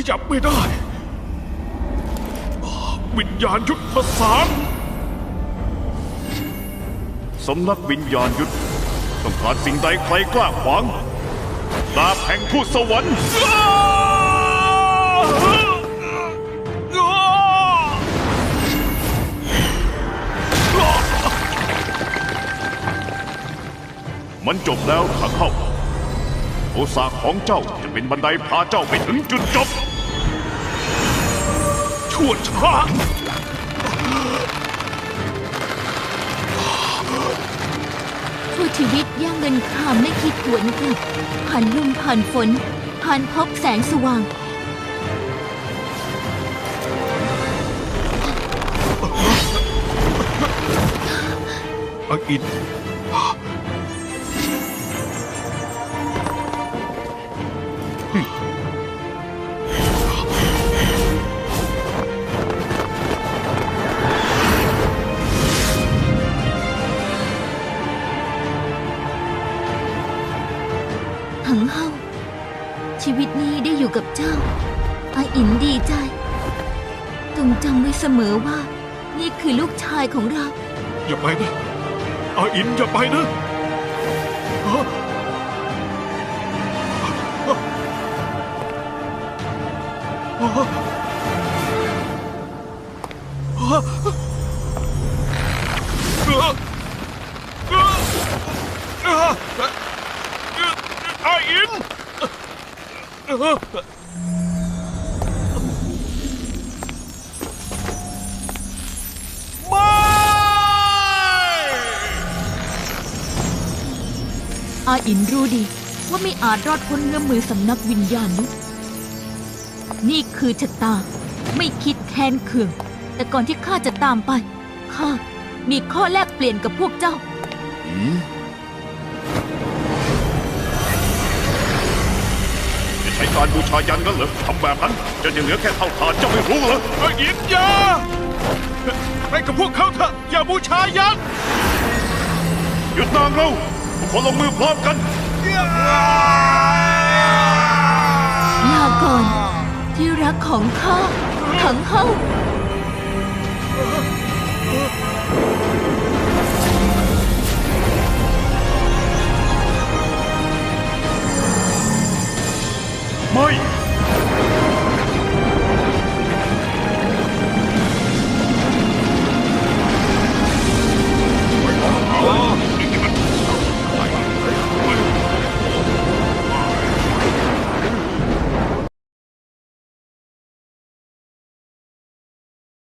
ขยับไม่ได้ วิญญาณยุทธศาสตร์สำนักวิญญาณยุทธต้องการสิ่งใดใครกล้าขวางดาบแห่งทูตสวรรค์มันจบแล้วขาเข้าโอสาของเจ้าจะเป็นบันไดพาเจ้าไปถึงจุดจบ ชั่วช้าชั่วชีวิตย่างเงินคำไม่คิดหวนกลับผ่านลมผ่านฝน ผ่านพบแสงสว่างอาอิน ถังเฮาชีวิตนี้ได้อยู่กับเจ้าอาอินดีใจจงจำไว้เสมอว่า นี่คือลูกชายของเรา อย่าไปนะอาอินอย่าไปนะฮะฮะฮะ อาอินไม่อาอินรู้ดีว่าไม่อาจรอดพ้นเงื้อมมือสำนักวิญญาณยุทธนี่คือชะตา ไม่คิดแค้นเคือง แต่ก่อนที่ข้าจะตามไป ข้ามีข้อแลกเปลี่ยนกับพวกเจ้าจะ การบูชายันกันเหรอทำแบบนั้นจะยังเหลือแค่เท่าทานเจ้าไม่รู้เหรออาอินอย่าไปกับพวกเขาเถอะอย่าบูชายันหยุดนางเราทุกคนลงมือพร้อมกันลาก่อนที่รักของข้าถังเฮา